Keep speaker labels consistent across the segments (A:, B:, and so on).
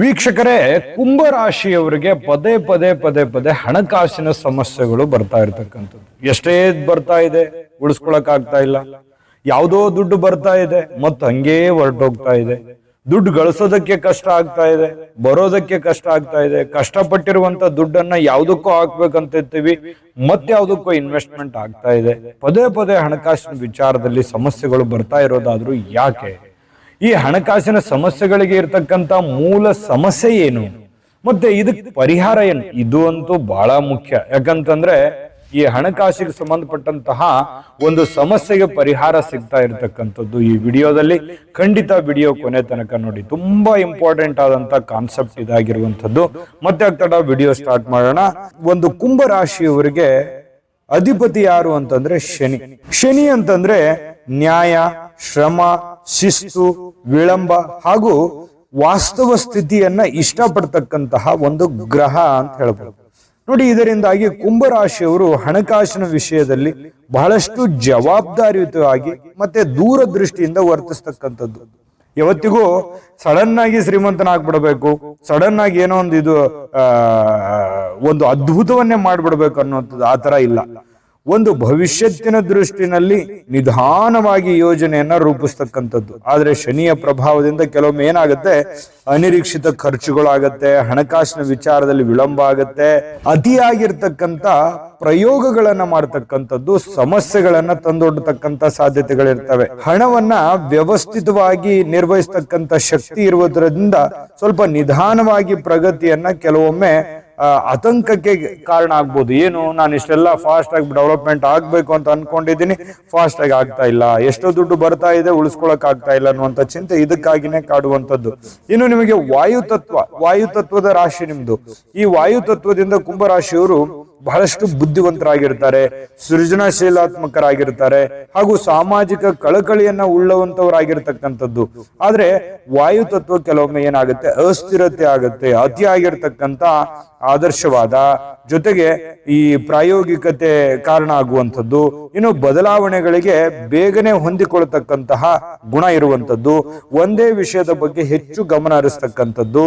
A: ವೀಕ್ಷಕರೇ, ಕುಂಭರಾಶಿಯವರಿಗೆ ಪದೇ ಪದೇ ಪದೇ ಪದೇ ಹಣಕಾಸಿನ ಸಮಸ್ಯೆಗಳು ಬರ್ತಾ ಇರ್ತಕ್ಕಂಥದ್ದು. ಎಷ್ಟೇ ಬರ್ತಾ ಇದೆ, ಉಳಿಸ್ಕೊಳಕ್ ಆಗ್ತಾ ಇಲ್ಲ. ಯಾವುದೋ ದುಡ್ಡು ಬರ್ತಾ ಇದೆ, ಮತ್ತು ಹಂಗೇ ಹೊರಟೋಗ್ತಾ ಇದೆ. ದುಡ್ಡು ಗಳಿಸೋದಕ್ಕೆ ಕಷ್ಟ ಆಗ್ತಾ ಇದೆ, ಬರೋದಕ್ಕೆ ಕಷ್ಟ ಆಗ್ತಾ ಇದೆ. ಕಷ್ಟಪಟ್ಟಿರುವಂತ ದುಡ್ಡನ್ನ ಯಾವುದಕ್ಕೂ ಹಾಕ್ಬೇಕಂತ ಇರ್ತೀವಿ ಮತ್ತೆ ಯಾವುದಕ್ಕೂ ಇನ್ವೆಸ್ಟ್ಮೆಂಟ್ ಆಗ್ತಾ ಇದೆ. ಪದೇ ಪದೇ ಹಣಕಾಸಿನ ವಿಚಾರದಲ್ಲಿ ಸಮಸ್ಯೆಗಳು ಬರ್ತಾ ಇರೋದಾದ್ರೂ ಯಾಕೆ? ಈ ಹಣಕಾಸಿನ ಸಮಸ್ಯೆಗಳಿಗೆ ಇರ್ತಕ್ಕಂತ ಮೂಲ ಸಮಸ್ಯೆ ಏನು? ಮತ್ತೆ ಇದಕ್ಕೆ ಪರಿಹಾರ ಏನು? ಇದು ಅಂತೂ ಬಹಳ ಮುಖ್ಯ. ಯಾಕಂತಂದ್ರೆ ಈ ಹಣಕಾಸಿಗೆ ಸಂಬಂಧಪಟ್ಟಂತಹ ಒಂದು ಸಮಸ್ಯೆಗೆ ಪರಿಹಾರ ಸಿಗ್ತಾ ಇರತಕ್ಕಂಥದ್ದು ಈ ವಿಡಿಯೋದಲ್ಲಿ. ಖಂಡಿತ ವಿಡಿಯೋ ಕೊನೆ ತನಕ ನೋಡಿ. ತುಂಬಾ ಇಂಪಾರ್ಟೆಂಟ್ ಆದಂತ ಕಾನ್ಸೆಪ್ಟ್ ಇದಾಗಿರುವಂತದ್ದು ಮತ್ತೆ ಆಗ್ತಡ ವಿಡಿಯೋ ಸ್ಟಾರ್ಟ್ ಮಾಡೋಣ. ಒಂದು ಕುಂಭ ರಾಶಿಯವರಿಗೆ ಅಧಿಪತಿ ಯಾರು ಅಂತಂದ್ರೆ ಶನಿ. ಶನಿ ಅಂತಂದ್ರೆ ನ್ಯಾಯ, ಶ್ರಮ ಶಿಸ್ತು, ವಿಳಂಬ ಹಾಗೂ ವಾಸ್ತವ ಸ್ಥಿತಿಯನ್ನ ಇಷ್ಟಪಡ್ತಕ್ಕಂತಹ ಒಂದು ಗ್ರಹ ಅಂತ ಹೇಳ್ಬೋದು. ನೋಡಿ, ಇದರಿಂದಾಗಿ ಕುಂಭರಾಶಿಯವರು ಹಣಕಾಸಿನ ವಿಷಯದಲ್ಲಿ ಬಹಳಷ್ಟು ಜವಾಬ್ದಾರಿಯುತವಾಗಿ ಮತ್ತೆ ದೂರದೃಷ್ಟಿಯಿಂದ ವರ್ತಿಸ್ತಕ್ಕಂಥದ್ದು. ಯಾವತ್ತಿಗೂ ಸಡನ್ ಆಗಿ ಶ್ರೀಮಂತನಾಗ್ಬಿಡ್ಬೇಕು ಸಡನ್ ಆಗಿ ಏನೋ ಒಂದು ಇದು ಒಂದು ಅದ್ಭುತವನ್ನೇ ಮಾಡ್ಬಿಡ್ಬೇಕು ಅನ್ನುವಂಥದ್ದು ಆ ತರ ಇಲ್ಲ. ಒಂದು ಭವಿಷ್ಯತ್ತಿನ ದೃಷ್ಟಿನಲ್ಲಿ ನಿಧಾನವಾಗಿ ಯೋಜನೆಯನ್ನ ರೂಪಿಸ್ತಕ್ಕಂಥದ್ದು. ಆದ್ರೆ ಶನಿಯ ಪ್ರಭಾವದಿಂದ ಕೆಲವೊಮ್ಮೆ ಏನಾಗುತ್ತೆ? ಅನಿರೀಕ್ಷಿತ ಖರ್ಚುಗಳಾಗತ್ತೆ, ಹಣಕಾಸಿನ ವಿಚಾರದಲ್ಲಿ ವಿಳಂಬ ಆಗತ್ತೆ, ಅತಿಯಾಗಿರ್ತಕ್ಕಂಥ ಪ್ರಯೋಗಗಳನ್ನ ಮಾಡ್ತಕ್ಕಂಥದ್ದು, ಸಮಸ್ಯೆಗಳನ್ನ ತಂದೊಡ್ಡತಕ್ಕಂಥ ಸಾಧ್ಯತೆಗಳಿರ್ತವೆ. ಹಣವನ್ನ ವ್ಯವಸ್ಥಿತವಾಗಿ ನಿರ್ವಹಿಸ್ತಕ್ಕಂಥ ಶಕ್ತಿ ಇರುವುದರಿಂದ ಸ್ವಲ್ಪ ನಿಧಾನವಾಗಿ ಪ್ರಗತಿಯನ್ನ ಕೆಲವೊಮ್ಮೆ ಆತಂಕಕ್ಕೆ ಕಾರಣ ಆಗ್ಬೋದು. ಏನು, ನಾನು ಇಷ್ಟೆಲ್ಲ ಫಾಸ್ಟ್ ಆಗಿ ಡೆವಲಪ್ಮೆಂಟ್ ಆಗ್ಬೇಕು ಅಂತ ಅನ್ಕೊಂಡಿದ್ದೀನಿ. ಫಾಸ್ಟ್ ಆಗಿ ಆಗ್ತಾ ಇಲ್ಲ. ಎಷ್ಟೋ ದುಡ್ಡು ಬರ್ತಾ ಇದೆ, ಉಳಿಸ್ಕೊಳಕ್ ಆಗ್ತಾ ಇಲ್ಲ ಅನ್ನುವಂತ ಚಿಂತೆ ಇದಕ್ಕಾಗಿನೇ ಕಾಡುವಂತದ್ದು ಇನ್ನು ನಿಮಗೆ ವಾಯು ತತ್ವ, ವಾಯು ತತ್ವದ ರಾಶಿ ನಿಮ್ದು. ಈ ವಾಯು ತತ್ವದಿಂದ ಕುಂಭರಾಶಿಯವರು ಬಹಳಷ್ಟು ಬುದ್ಧಿವಂತರಾಗಿರ್ತಾರೆ, ಸೃಜನಶೀಲಾತ್ಮಕರಾಗಿರ್ತಾರೆ, ಹಾಗೂ ಸಾಮಾಜಿಕ ಕಳಕಳಿಯನ್ನ ಉಳ್ಳವಂತವರಾಗಿರ್ತಕ್ಕಂಥದ್ದು. ಆದ್ರೆ ವಾಯು ತತ್ವ ಕೆಲವೊಮ್ಮೆ ಏನಾಗುತ್ತೆ? ಅಸ್ಥಿರತೆ ಆಗುತ್ತೆ. ಅತಿಯಾಗಿರ್ತಕ್ಕಂಥ ಆದರ್ಶವಾದ ಜೊತೆಗೆ ಈ ಪ್ರಾಯೋಗಿಕತೆ ಕಾರಣ ಆಗುವಂಥದ್ದು, ಇನ್ನು ಬದಲಾವಣೆಗಳಿಗೆ ಬೇಗನೆ ಹೊಂದಿಕೊಳ್ತಕ್ಕಂತಹ ಗುಣ ಇರುವಂತದ್ದು ಒಂದೇ ವಿಷಯದ ಬಗ್ಗೆ ಹೆಚ್ಚು ಗಮನ ಹರಿಸ್ತಕ್ಕಂಥದ್ದು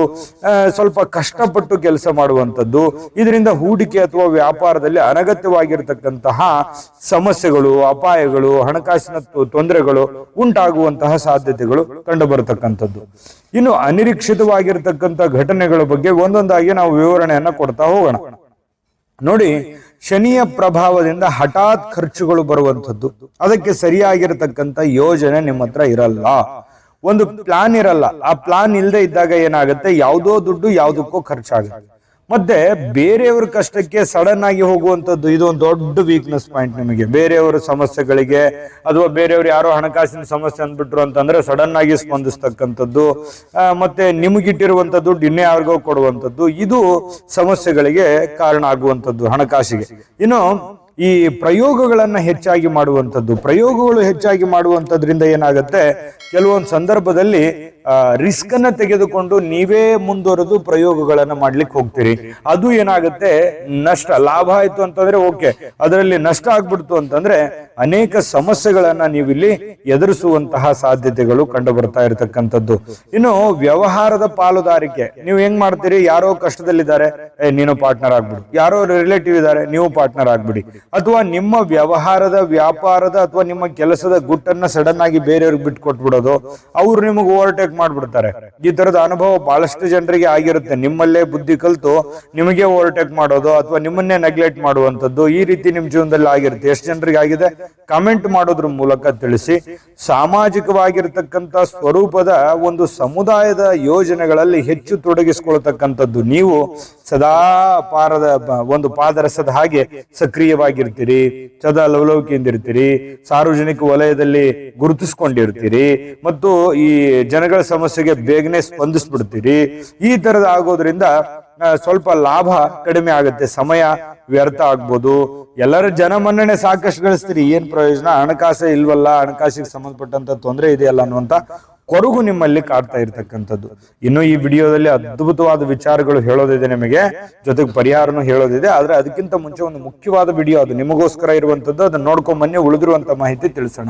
A: ಸ್ವಲ್ಪ ಕಷ್ಟಪಟ್ಟು ಕೆಲಸ ಮಾಡುವಂಥದ್ದು, ಇದರಿಂದ ಹೂಡಿಕೆ ಅಥವಾ ವ್ಯಾಪಾರದಲ್ಲಿ ಅನಗತ್ಯವಾಗಿರ್ತಕ್ಕಂತಹ ಸಮಸ್ಯೆಗಳು, ಅಪಾಯಗಳು, ಹಣಕಾಸಿನ ತೊಂದರೆಗಳು ಉಂಟಾಗುವಂತಹ ಸಾಧ್ಯತೆಗಳು ಕಂಡು ಬರತಕ್ಕಂಥದ್ದು ಇನ್ನು ಅನಿರೀಕ್ಷಿತವಾಗಿರ್ತಕ್ಕಂಥ ಘಟನೆಗಳ ಬಗ್ಗೆ ಒಂದೊಂದಾಗಿ ನಾವು ವಿವರಣೆಯನ್ನ ಕೊಡ್ತಾ ಹೋಗೋಣ. ನೋಡಿ, ಶನಿಯ ಪ್ರಭಾವದಿಂದ ಹಠಾತ್ ಖರ್ಚುಗಳು ಬರುವಂಥದ್ದು. ಅದಕ್ಕೆ ಸರಿಯಾಗಿರತಕ್ಕಂತ ಯೋಜನೆ ನಿಮ್ಮ ಹತ್ರ ಇರಲ್ಲ. ಒಂದು ಪ್ಲಾನ್ ಇರಲ್ಲ. ಆ ಪ್ಲಾನ್ ಇಲ್ಲದೆ ಇದ್ದಾಗ ಏನಾಗುತ್ತೆ? ಯಾವುದೋ ದುಡ್ಡು ಯಾವುದಕ್ಕೋ ಖರ್ಚಾಗುತ್ತೆ. ಮತ್ತೆ ಬೇರೆಯವ್ರ ಕಷ್ಟಕ್ಕೆ ಸಡನ್ ಆಗಿ ಹೋಗುವಂತದ್ದು ಇದು ಒಂದು ದೊಡ್ಡ ವೀಕ್ನೆಸ್ ಪಾಯಿಂಟ್ ನಿಮಗೆ. ಬೇರೆಯವರ ಸಮಸ್ಯೆಗಳಿಗೆ ಅಥವಾ ಬೇರೆಯವ್ರು ಯಾರೋ ಹಣಕಾಸಿನ ಸಮಸ್ಯೆ ಅಂದ್ಬಿಟ್ರು ಅಂತಂದ್ರೆ ಸಡನ್ ಆಗಿ ಸ್ಪಂದಿಸ್ತಕ್ಕಂಥದ್ದು ಮತ್ತೆ ನಿಮಗಿಟ್ಟಿರುವಂತ ದುಡ್ಡು ಇನ್ನೇ ಯಾರಿಗೋ ಕೊಡುವಂಥದ್ದು, ಇದು ಸಮಸ್ಯೆಗಳಿಗೆ ಕಾರಣ ಆಗುವಂಥದ್ದು ಹಣಕಾಸಿಗೆ. ಇನ್ನು ಈ ಪ್ರಯೋಗಗಳನ್ನ ಹೆಚ್ಚಾಗಿ ಮಾಡುವಂಥದ್ದು, ಪ್ರಯೋಗಗಳು ಹೆಚ್ಚಾಗಿ ಮಾಡುವಂಥದ್ರಿಂದ ಏನಾಗುತ್ತೆ? ಕೆಲವೊಂದು ಸಂದರ್ಭದಲ್ಲಿ ರಿಸ್ಕ್ ಅನ್ನ ತೆಗೆದುಕೊಂಡು ನೀವೇ ಮುಂದುವರೆದು ಪ್ರಯೋಗಗಳನ್ನ ಮಾಡ್ಲಿಕ್ಕೆ ಹೋಗ್ತೀರಿ. ಅದು ಏನಾಗುತ್ತೆ? ನಷ್ಟ, ಲಾಭ ಆಯ್ತು ಅಂತಂದ್ರೆ ಓಕೆ. ಅದರಲ್ಲಿ ನಷ್ಟ ಆಗ್ಬಿಡ್ತು ಅಂತಂದ್ರೆ ಅನೇಕ ಸಮಸ್ಯೆಗಳನ್ನ ನೀವಿಲ್ಲಿ ಎದುರಿಸುವಂತಹ ಸಾಧ್ಯತೆಗಳು ಕಂಡು ಬರ್ತಾ ಇರತಕ್ಕಂಥದ್ದು. ಇನ್ನು ವ್ಯವಹಾರದ ಪಾಲುದಾರಿಕೆ, ನೀವು ಹೆಂಗ್ ಮಾಡ್ತೀರಿ? ಯಾರೋ ಕಷ್ಟದಲ್ಲಿದ್ದಾರೆ. ನೀನು ಪಾರ್ಟ್ನರ್ ಆಗ್ಬಿಡು. ಯಾರೋ ರಿಲೇಟಿವ್ ಇದ್ದಾರೆ, ನೀವು ಪಾರ್ಟ್ನರ್ ಆಗ್ಬಿಡಿ. ಅಥವಾ ನಿಮ್ಮ ವ್ಯವಹಾರದ ವ್ಯಾಪಾರದ ಅಥವಾ ನಿಮ್ಮ ಕೆಲಸದ ಗುಟ್ಟನ್ನ ಸಡನ್ ಆಗಿ ಬೇರೆಯವ್ರಿಗೆ ಬಿಟ್ಟು ಕೊಟ್ಬಿಡೋದು ಅವ್ರು ನಿಮಗೆ ಓವರ್ಟೇಕ್ ಮಾಡ್ಬಿಡ್ತಾರೆ. ಈ ತರದ ಅನುಭವ ಬಹಳಷ್ಟು ಜನರಿಗೆ ಆಗಿರುತ್ತೆ. ನಿಮ್ಮಲ್ಲೇ ಬುದ್ಧಿ ಕಲ್ತು ನಿಮಗೆ ಓವರ್ಟೇಕ್ ಮಾಡೋದು ಅಥವಾ ನಿಮ್ಮನ್ನೇ ನೆಗ್ಲೆಕ್ಟ್ ಮಾಡುವಂತದ್ದು ಈ ರೀತಿ ನಿಮ್ ಜೀವನದಲ್ಲಿ ಆಗಿರುತ್ತೆ. ಎಷ್ಟು ಜನರಿಗೆ ಆಗಿದೆ? ಕಮೆಂಟ್ ಮಾಡೋದ್ರ ಮೂಲಕ ತಿಳಿಸಿ. ಸಾಮಾಜಿಕವಾಗಿರ್ತಕ್ಕಂತ ಸ್ವರೂಪದ ಒಂದು ಸಮುದಾಯದ ಯೋಜನೆಗಳಲ್ಲಿ ಹೆಚ್ಚು ತೊಡಗಿಸಿಕೊಳ್ತಕ್ಕಂಥದ್ದು ನೀವು ಸದಾ ಪಾರದ ಒಂದು ಪಾದರಸದ ಹಾಗೆ ಸಕ್ರಿಯವಾಗಿರ್ತೀರಿ. ಸದಾ ಲವಲವಿಕೆಯಿಂದಿರ್ತೀರಿ ಸಾರ್ವಜನಿಕ ವಲಯದಲ್ಲಿ ಗುರುತಿಸ್ಕೊಂಡಿರ್ತೀರಿ. ಮತ್ತು ಈ ಜನಗಳ ಸಮಸ್ಯೆಗೆ ಬೇಗನೆ ಸ್ಪಂದಿಸ್ಬಿಡ್ತೀರಿ. ಈ ತರದ ಆಗೋದ್ರಿಂದ ಸ್ವಲ್ಪ ಲಾಭ ಕಡಿಮೆ ಆಗುತ್ತೆ, ಸಮಯ ವ್ಯರ್ಥ ಆಗ್ಬೋದು. ಎಲ್ಲರ ಜನ ಮನ್ನಣೆ ಸಾಕಷ್ಟು ಗಳಿಸ್ತೀರಿ, ಏನ್ ಪ್ರಯೋಜನ? ಹಣಕಾಸು ಇಲ್ವಲ್ಲ, ಹಣಕಾಸಿಗೆ ಸಂಬಂಧಪಟ್ಟಂತ ತೊಂದರೆ ಇದೆಯಲ್ಲ ಅನ್ನುವಂತ ಕೊರಗು ನಿಮ್ಮಲ್ಲಿ ಕಾಡ್ತಾ ಇರ್ತಕ್ಕಂಥದ್ದು. ಇನ್ನು ಈ ವಿಡಿಯೋದಲ್ಲಿ ಅದ್ಭುತವಾದ ವಿಚಾರಗಳು ಹೇಳೋದಿದೆ ನಿಮಗೆ, ಜೊತೆಗೆ ಪರಿಹಾರನೂ ಹೇಳೋದಿದೆ, ಆದ್ರೆ ಅದಕ್ಕಿಂತ ಮುಂಚೆ ಒಂದು ಮುಖ್ಯವಾದ ವಿಡಿಯೋ ಅದು. ನಿಮಗೋಸ್ಕರ ಇರುವಂತದ್ದು ಅದನ್ನ ನೋಡ್ಕೊಂಡ್ ಬನ್ನಿ, ಉಳಿದಿರುವಂತ ಮಾಹಿತಿ ತಿಳಿಸೋಣ.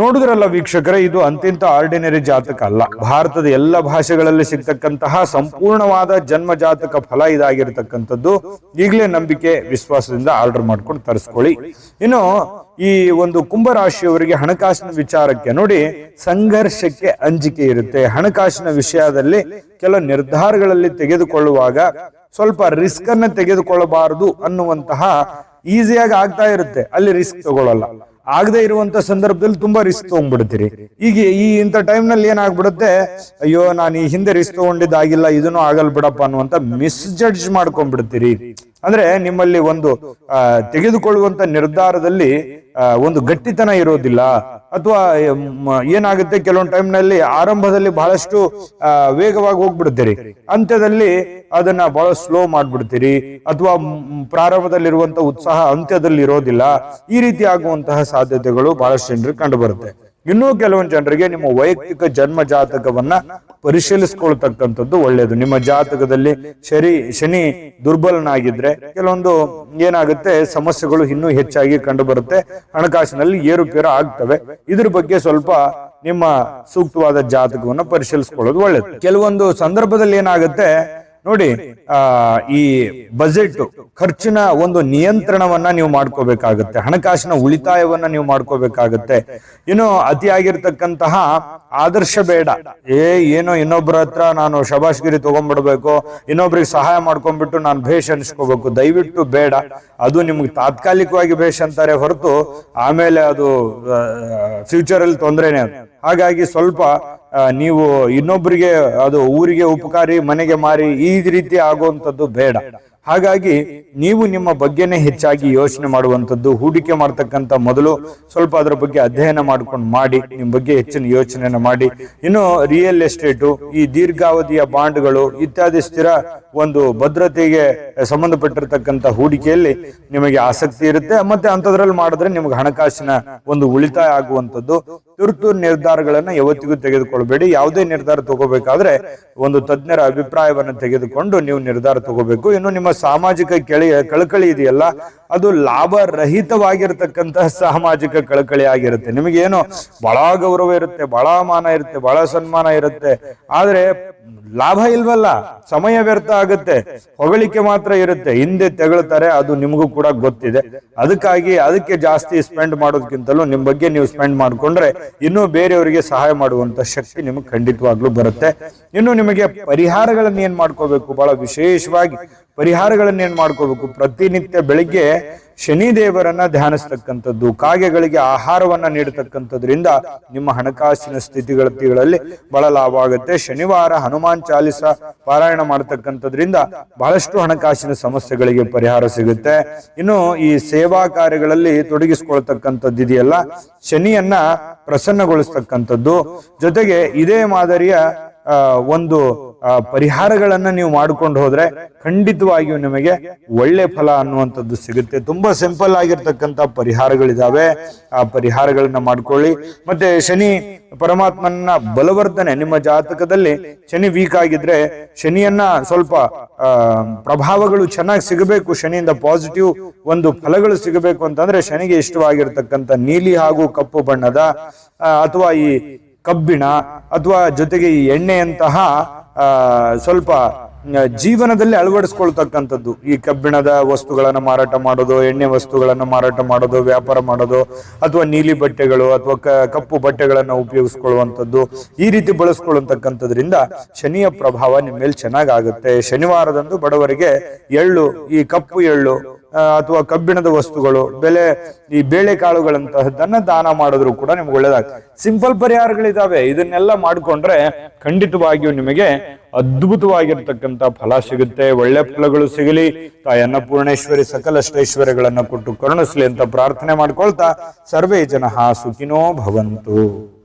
A: ನೋಡಿದ್ರಲ್ಲ ವೀಕ್ಷಕರೇ, ಇದು ಅಂತಿಂತ ಆರ್ಡಿನರಿ ಜಾತಕ ಅಲ್ಲ. ಭಾರತದ ಎಲ್ಲ ಭಾಷೆಗಳಲ್ಲಿ ಸಿಗ್ತಕ್ಕಂತಹ ಸಂಪೂರ್ಣವಾದ ಜನ್ಮ ಜಾತಕ ಫಲ ಇದಾಗಿರ್ತಕ್ಕಂಥದ್ದು ಈಗಲೇ ನಂಬಿಕೆ, ವಿಶ್ವಾಸದಿಂದ ಆರ್ಡರ್ ಮಾಡ್ಕೊಂಡು ತರಿಸ್ಕೊಳ್ಳಿ. ಇನ್ನು ಈ ಒಂದು ಕುಂಭರಾಶಿಯವರಿಗೆ ಹಣಕಾಸಿನ ವಿಚಾರಕ್ಕೆ ನೋಡಿ, ಸಂಘರ್ಷಕ್ಕೆ ಅಂಜಿಕೆ ಇರುತ್ತೆ. ಹಣಕಾಸಿನ ವಿಷಯದಲ್ಲಿ ಕೆಲವು ನಿರ್ಧಾರಗಳಲ್ಲಿ ತೆಗೆದುಕೊಳ್ಳುವಾಗ ಸ್ವಲ್ಪ ರಿಸ್ಕ್ ಅನ್ನ ತೆಗೆದುಕೊಳ್ಳಬಾರದು ಅನ್ನುವಂತಹ ಈಸಿಯಾಗಿ ಆಗ್ತಾ ಇರುತ್ತೆ. ಅಲ್ಲಿ ರಿಸ್ಕ್ ತಗೊಳ್ಳಲ್ಲ. ಆಗದೆ ಇರುವಂತ ಸಂದರ್ಭದಲ್ಲಿ ತುಂಬಾ ರಿಸ್ಕ್ ತಗೊಂಡ್ಬಿಡ್ತೀರಿ. ಈಗ ಈ ಇಂಥ ಟೈಮ್ನಲ್ಲಿ ಏನಾಗ್ಬಿಡುತ್ತೆ? ಅಯ್ಯೋ, ನಾನು ಈ ಹಿಂದೆ ರಿಸ್ಕ್ ತಗೊಂಡಿದ್ದಾಗಿಲ್ಲ, ಇದನ್ನು ಆಗಲ್ ಬಿಡಪ್ಪ ಅನ್ನುವಂತ ಮಿಸ್ಜಡ್ಜ್ ಮಾಡ್ಕೊಂಡ್ಬಿಡ್ತೀರಿ. ಅಂದ್ರೆ ನಿಮ್ಮಲ್ಲಿ ಒಂದು ತೆಗೆದುಕೊಳ್ಳುವಂತ ನಿರ್ಧಾರದಲ್ಲಿ ಒಂದು ಗಟ್ಟಿತನ ಇರೋದಿಲ್ಲ. ಅಥವಾ ಏನಾಗುತ್ತೆ ಕೆಲವೊಂದು ಟೈಮ್ನಲ್ಲಿ ಆರಂಭದಲ್ಲಿ ಬಹಳಷ್ಟು ವೇಗವಾಗಿ ಹೋಗ್ಬಿಡ್ತೀರಿ ಅಂತ್ಯದಲ್ಲಿ ಅದನ್ನ ಬಹಳ ಸ್ಲೋ ಮಾಡ್ಬಿಡ್ತೀರಿ. ಅಥವಾ ಪ್ರಾರಂಭದಲ್ಲಿರುವಂತಹ ಪ್ರಾರಂಭದಲ್ಲಿರುವಂತ ಉತ್ಸಾಹ ಅಂತ್ಯದಲ್ಲಿ ಇರೋದಿಲ್ಲ ಈ ರೀತಿ ಆಗುವಂತಹ ಸಾಧ್ಯತೆಗಳು ಬಹಳಷ್ಟು ಜನರಿಗೆ ಕಂಡು ಬರುತ್ತೆ. ಇನ್ನೂ ಕೆಲವೊಂದು ಜನರಿಗೆ ನಿಮ್ಮ ವೈಯಕ್ತಿಕ ಜನ್ಮ ಜಾತಕವನ್ನ ಪರಿಶೀಲಿಸ್ಕೊಳ್ತಕ್ಕಂಥದ್ದು ಒಳ್ಳೆಯದು ನಿಮ್ಮ ಜಾತಕದಲ್ಲಿ ಶರಿ, ಶನಿ ದುರ್ಬಲನಾಗಿದ್ರೆ ಕೆಲವೊಂದು ಏನಾಗುತ್ತೆ, ಸಮಸ್ಯೆಗಳು ಇನ್ನೂ ಹೆಚ್ಚಾಗಿ ಕಂಡು ಬರುತ್ತೆ ಹಣಕಾಸಿನಲ್ಲಿ ಏರುಪೇರು ಆಗ್ತವೆ. ಇದ್ರ ಬಗ್ಗೆ ಸ್ವಲ್ಪ ನಿಮ್ಮ ಸೂಕ್ತವಾದ ಜಾತಕವನ್ನ ಪರಿಶೀಲಿಸ್ಕೊಳ್ಳೋದು ಒಳ್ಳೆಯದು ಕೆಲವೊಂದು ಸಂದರ್ಭದಲ್ಲಿ ಏನಾಗುತ್ತೆ ನೋಡಿ, ಆ, ಈ ಬಜೆಟ್ ಖರ್ಚಿನ ಒಂದು ನಿಯಂತ್ರಣವನ್ನ ನೀವು ಮಾಡ್ಕೋಬೇಕಾಗತ್ತೆ, ಹಣಕಾಸಿನ ಉಳಿತಾಯವನ್ನ ನೀವು ಮಾಡ್ಕೋಬೇಕಾಗತ್ತೆ. ಇನ್ನು ಅತಿಯಾಗಿರ್ತಕ್ಕಂತಹ ಆದರ್ಶ ಬೇಡ. ಏ, ಏನೋ ಇನ್ನೊಬ್ಬರ ಹತ್ರ ನಾನು ಶಬಾಷ್ಗಿರಿ ತಗೊಂಡ್ಬಿಡ್ಬೇಕು, ಇನ್ನೊಬ್ರಿಗೆ ಸಹಾಯ ಮಾಡ್ಕೊಂಡ್ಬಿಟ್ಟು ನಾನು ಭೇಷ್ ಅನ್ಸ್ಕೋಬೇಕು, ದಯವಿಟ್ಟು ಬೇಡ. ಅದು ನಿಮ್ಗೆ ತಾತ್ಕಾಲಿಕವಾಗಿ ಭೇಷ್ ಅಂತಾರೆ ಹೊರತು, ಆಮೇಲೆ ಅದು ಫ್ಯೂಚರ್ ಅಲ್ಲಿ ತೊಂದರೆನೇ ಹಾಗಾಗಿ ಸ್ವಲ್ಪ ನೀವು ಇನ್ನೊಬ್ಬರಿಗೆ ಅದು ಊರಿಗೆ ಉಪಕಾರಿ ಮನೆಗೆ ಮಾರಿ ಈ ರೀತಿ ಆಗುವಂಥದ್ದು ಬೇಡ. ಹಾಗಾಗಿ ನೀವು ನಿಮ್ಮ ಬಗ್ಗೆನೇ ಹೆಚ್ಚಾಗಿ ಯೋಚನೆ ಮಾಡುವಂಥದ್ದು, ಹೂಡಿಕೆ ಮಾಡ್ತಕ್ಕಂಥ ಮೊದಲು ಸ್ವಲ್ಪ ಅದರ ಬಗ್ಗೆ ಅಧ್ಯಯನ ಮಾಡ್ಕೊಂಡು ಮಾಡಿ, ನಿಮ್ಮ ಬಗ್ಗೆ ಹೆಚ್ಚಿನ ಯೋಚನೆಯನ್ನು ಮಾಡಿ. ಇನ್ನು ರಿಯಲ್ ಎಸ್ಟೇಟು ಈ ದೀರ್ಘಾವಧಿಯ ಬಾಂಡ್ಗಳು ಇತ್ಯಾದಿ ಸ್ಥಿರ ಒಂದು ಭದ್ರತೆಗೆ ಸಂಬಂಧಪಟ್ಟಿರ್ತಕ್ಕಂಥ ಹೂಡಿಕೆಯಲ್ಲಿ ನಿಮಗೆ ಆಸಕ್ತಿ ಇರುತ್ತೆ. ಮತ್ತೆ ಅಂಥದ್ರಲ್ಲಿ ಮಾಡಿದ್ರೆ ನಿಮಗೆ ಹಣಕಾಸಿನ ಒಂದು ಉಳಿತಾಯ ಆಗುವಂಥದ್ದು. ತುರ್ತು ನಿರ್ಧಾರಗಳನ್ನ ಯಾವತ್ತಿಗೂ ತೆಗೆದುಕೊಳ್ಬೇಡಿ. ಯಾವುದೇ ನಿರ್ಧಾರ ತಗೋಬೇಕಾದ್ರೆ ಒಂದು ತಜ್ಞರ ಅಭಿಪ್ರಾಯವನ್ನ ತೆಗೆದುಕೊಂಡು ನೀವು ನಿರ್ಧಾರ ತಗೋಬೇಕು. ಇನ್ನು ನಿಮ್ಮ ಸಾಮಾಜಿಕ ಕೆಳೆಯ ಕಳಕಳಿ ಇದೆಯಲ್ಲ? ಅದು ಲಾಭ ರಹಿತವಾಗಿರ್ತಕ್ಕಂತಹ ಸಾಮಾಜಿಕ ಕಳಕಳಿ ಆಗಿರುತ್ತೆ. ನಿಮಗೇನು ಬಹಳ ಗೌರವ ಇರುತ್ತೆ, ಬಹಳ ಮಾನ ಇರುತ್ತೆ, ಬಹಳ ಸನ್ಮಾನ ಇರುತ್ತೆ. ಆದ್ರೆ ಲಾಭ ಇಲ್ವಲ್ಲ, ಸಮಯ ವ್ಯರ್ಥ ಆಗುತ್ತೆ, ಹೊಗಳಿಕೆ ಮಾತ್ರ ಇರುತ್ತೆ. ಹಿಂದೆ ತೆಗಳ್ತಾರೆ, ಅದು ನಿಮಗೂ ಕೂಡ ಗೊತ್ತಿದೆ. ಅದಕ್ಕಾಗಿ ಅದಕ್ಕೆ ಜಾಸ್ತಿ ಸ್ಪೆಂಡ್ ಮಾಡೋದಕ್ಕಿಂತಲೂ ನಿಮ್ ಬಗ್ಗೆ ನೀವು ಸ್ಪೆಂಡ್ ಮಾಡ್ಕೊಂಡ್ರೆ ಇನ್ನೂ ಬೇರೆಯವರಿಗೆ ಸಹಾಯ ಮಾಡುವಂತ ಶಕ್ತಿ ನಿಮಗೆ ಖಂಡಿತವಾಗ್ಲೂ ಬರುತ್ತೆ. ಇನ್ನು ನಿಮಗೆ ಪರಿಹಾರಗಳನ್ನ ಏನ್ ಮಾಡ್ಕೋಬೇಕು? ಬಹಳ ವಿಶೇಷವಾಗಿ ಪರಿಹಾರಗಳನ್ನ ಏನ್ ಮಾಡ್ಕೋಬೇಕು? ಪ್ರತಿನಿತ್ಯ ಬೆಳಿಗ್ಗೆ ಶನಿ ದೇವರನ್ನ ಧ್ಯಾನಿಸ್ತಕ್ಕಂಥದ್ದು, ಕಾಗೆಗಳಿಗೆ ಆಹಾರವನ್ನ ನೀಡತಕ್ಕಂಥದ್ರಿಂದ ನಿಮ್ಮ ಹಣಕಾಸಿನ ಸ್ಥಿತಿಗಳಲ್ಲಿ ಬಹಳ ಲಾಭ ಆಗುತ್ತೆ. ಶನಿವಾರ ಹನುಮಾನ್ ಚಾಲಿಸ ಪಾರಾಯಣ ಮಾಡತಕ್ಕಂಥದ್ರಿಂದ ಬಹಳಷ್ಟು ಹಣಕಾಸಿನ ಸಮಸ್ಯೆಗಳಿಗೆ ಪರಿಹಾರ ಸಿಗುತ್ತೆ. ಇನ್ನು ಈ ಸೇವಾ ಕಾರ್ಯಗಳಲ್ಲಿ ತೊಡಗಿಸಿಕೊಳ್ತಕ್ಕಂಥದ್ದು ಇದೆಯಲ್ಲ, ಶನಿಯನ್ನ ಪ್ರಸನ್ನಗೊಳಿಸ್ತಕ್ಕಂಥದ್ದು. ಜೊತೆಗೆ ಇದೇ ಮಾದರಿಯ ಒಂದು ಪರಿಹಾರಗಳನ್ನ ನೀವು ಮಾಡ್ಕೊಂಡು ಹೋದ್ರೆ ಖಂಡಿತವಾಗಿಯೂ ನಿಮಗೆ ಒಳ್ಳೆ ಫಲ ಅನ್ನುವಂಥದ್ದು ಸಿಗುತ್ತೆ. ತುಂಬಾ ಸಿಂಪಲ್ ಆಗಿರ್ತಕ್ಕಂಥ ಪರಿಹಾರಗಳಿದಾವೆ. ಆ ಪರಿಹಾರಗಳನ್ನ ಮಾಡ್ಕೊಳ್ಳಿ. ಮತ್ತೆ ಶನಿ ಪರಮಾತ್ಮನ ಬಲವರ್ಧನೆ ನಿಮ್ಮ ಜಾತಕದಲ್ಲಿ ಶನಿ ವೀಕ್ ಆಗಿದ್ರೆ ಶನಿಯನ್ನ ಸ್ವಲ್ಪ ಪ್ರಭಾವಗಳು ಚೆನ್ನಾಗಿ ಸಿಗಬೇಕು. ಶನಿಯಿಂದ ಪಾಸಿಟಿವ್ ಒಂದು ಫಲಗಳು ಸಿಗಬೇಕು ಅಂತಂದ್ರೆ ಶನಿಗೆ ಇಷ್ಟವಾಗಿರ್ತಕ್ಕಂಥ ನೀಲಿ ಹಾಗೂ ಕಪ್ಪು ಬಣ್ಣದ ಅಥವಾ ಈ ಕಬ್ಬಿಣ ಅಥವಾ ಜೊತೆಗೆ ಈ ಎಣ್ಣೆಯಂತಹ ಸ್ವಲ್ಪ ಜೀವನದಲ್ಲಿ ಅಳವಡಿಸ್ಕೊಳ್ತಕ್ಕಂಥದ್ದು. ಈ ಕಬ್ಬಿಣದ ವಸ್ತುಗಳನ್ನ ಮಾರಾಟ ಮಾಡೋದು, ಎಣ್ಣೆ ವಸ್ತುಗಳನ್ನ ಮಾರಾಟ ಮಾಡೋದು, ವ್ಯಾಪಾರ ಮಾಡೋದು, ಅಥವಾ ನೀಲಿ ಬಟ್ಟೆಗಳು, ಅಥವಾ ಕಪ್ಪು ಬಟ್ಟೆಗಳನ್ನ ಉಪಯೋಗಿಸ್ಕೊಳ್ಳುವಂಥದ್ದು. ಈ ರೀತಿ ಬಳಸ್ಕೊಳ್ಳುವಂತಕ್ಕಂಥದ್ರಿಂದ ಶನಿಯ ಪ್ರಭಾವ ನಿಮ್ಮ ಮೇಲೆ ಚೆನ್ನಾಗಾಗುತ್ತೆ. ಶನಿವಾರದಂದು ಬಡವರಿಗೆ ಎಳ್ಳು, ಈ ಕಪ್ಪು ಎಳ್ಳು ಅಥವಾ ಕಬ್ಬಿಣದ ವಸ್ತುಗಳು, ಬೆಲೆ, ಈ ಬೇಳೆ ಕಾಳುಗಳಂತಹದ್ದನ್ನ ದಾನ ಮಾಡಿದ್ರು ಕೂಡ ನಿಮ್ಗೆ ಒಳ್ಳೇದಾಗ್ತದೆ. ಸಿಂಪಲ್ ಪರಿಹಾರಗಳಿದಾವೆ. ಇದನ್ನೆಲ್ಲ ಮಾಡ್ಕೊಂಡ್ರೆ ಖಂಡಿತವಾಗಿಯೂ ನಿಮಗೆ ಅದ್ಭುತವಾಗಿರ್ತಕ್ಕಂಥ ಫಲ ಸಿಗುತ್ತೆ. ಒಳ್ಳೆ ಫಲಗಳು ಸಿಗಲಿ. ತಾಯಿ ಅನ್ನಪೂರ್ಣೇಶ್ವರಿ ಸಕಲ ಐಶ್ವರ್ಯಗಳನ್ನ ಕೊಟ್ಟು ಕರುಣಿಸ್ಲಿ ಅಂತ ಪ್ರಾರ್ಥನೆ ಮಾಡ್ಕೊಳ್ತಾ ಸರ್ವೇ ಜನ ಸುಖಿನೋ ಭವಂತು.